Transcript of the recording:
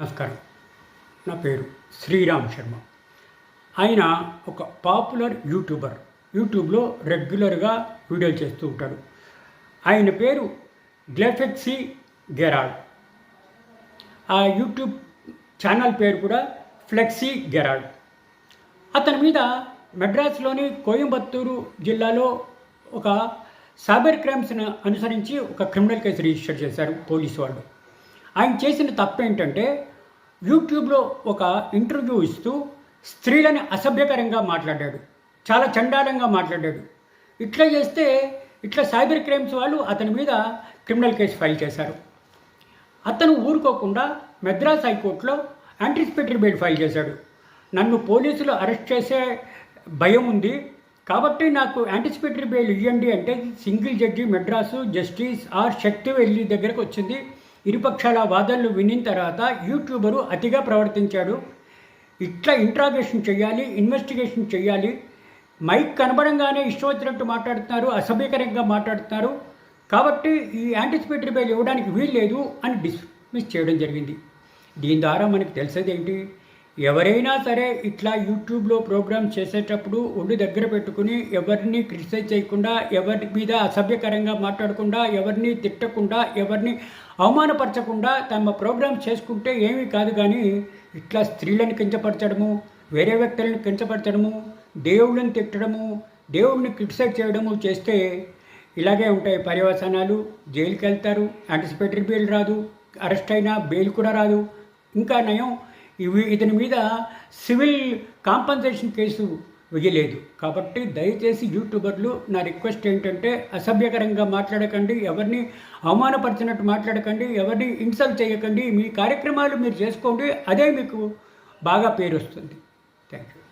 నమస్కారం. నా పేరు శ్రీరామ్ శర్మ. ఆయన ఒక పాపులర్ యూట్యూబర్. యూట్యూబ్లో రెగ్యులర్గా వీడియోలు చేస్తూ ఉంటాడు. ఆయన పేరు గ్లెఫెక్సీ గెరాల్డ్. ఆ యూట్యూబ్ ఛానల్ పేరు కూడా ఫ్లెక్సీ గెరాల్డ్. అతని మీద మెడ్రాస్లోని కోయంబత్తూరు జిల్లాలో ఒక సైబర్ క్రైమ్స్ను అనుసరించి ఒక క్రిమినల్ కేసు రిజిస్టర్ చేశారు పోలీసు వాళ్ళు. ఆయన చేసిన తప్పు ఏంటంటే యూట్యూబ్లో ఒక ఇంటర్వ్యూ ఇస్తూ స్త్రీలని అసభ్యకరంగా మాట్లాడాడు. చాలా చండాలంగా మాట్లాడాడు. ఇట్లా చేస్తే ఇట్లా సైబర్ క్రైమ్స్ వాళ్ళు అతని మీద క్రిమినల్ కేసు ఫైల్ చేశారు. అతను ఊరుకోకుండా మెద్రాస్ హైకోర్టులో యాంటిసిపేటరీ బెయిల్ ఫైల్ చేశాడు. నన్ను పోలీసులు అరెస్ట్ చేసే భయం ఉంది. కాబట్టి నాకు యాంటిసిపేటరీ బెయిల్ ఇవ్వండి అంటే single judge Madras justice R Shakti వెళ్ళి దగ్గరకు వచ్చింది. ఇరుపక్షాల వాదనలు వినిన తర్వాత యూట్యూబరు అతిగా ప్రవర్తించాడు. ఇట్లా ఇంట్రాగేషన్ చేయాలి ఇన్వెస్టిగేషన్ చేయాలి మైక్ కనబడంగానే ఇష్టం వచ్చినట్టు మాట్లాడుతున్నారు అసభ్యకరంగా మాట్లాడుతున్నారు. కాబట్టి ఈ యాంటిసిపేటరీ బెయిల్ ఇవ్వడానికి వీలు లేదు అని డిస్మిస్ చేయడం జరిగింది. దీని ద్వారా మనకు తెలిసేది ఏంటి ఎవరైనా సరే ఇట్లా యూట్యూబ్లో ప్రోగ్రామ్ చేసేటప్పుడు ఒళ్ళు దగ్గర పెట్టుకుని ఎవరిని క్రిటిసైజ్ చేయకుండా ఎవరి మీద అసభ్యకరంగా మాట్లాడకుండా ఎవరిని తిట్టకుండా ఎవరిని అవమానపరచకుండా తమ ప్రోగ్రామ్ చేసుకుంటే ఏమీ కాదు కానీ ఇట్లా స్త్రీలను కించపరచడము వేరే వ్యక్తులను కించపరచడము దేవుళ్ళని తిట్టడము దేవుడిని క్రిటిసైజ్ చేయడము చేస్తే ఇలాగే ఉంటాయి పర్యవసానాలు. జైలుకి వెళ్తారు యాంటిసిపేటరీ బెయిల్ రాదు అరెస్ట్ అయినా బెయిల్ కూడా రాదు. ఇంకా నయం ఇవి ఇతని మీద సివిల్ కాంపన్సేషన్ కేసు వేయలేదు. కాబట్టి దయచేసి యూట్యూబర్లు నా రిక్వెస్ట్ ఏంటంటే అసభ్యకరంగా మాట్లాడకండి ఎవరిని అవమానపరిచినట్టు మాట్లాడకండి ఎవరిని ఇన్సల్ట్ చేయకండి. మీ కార్యక్రమాలు మీరు చేసుకోండి. అదే మీకు బాగా పేరు వస్తుంది. Thank you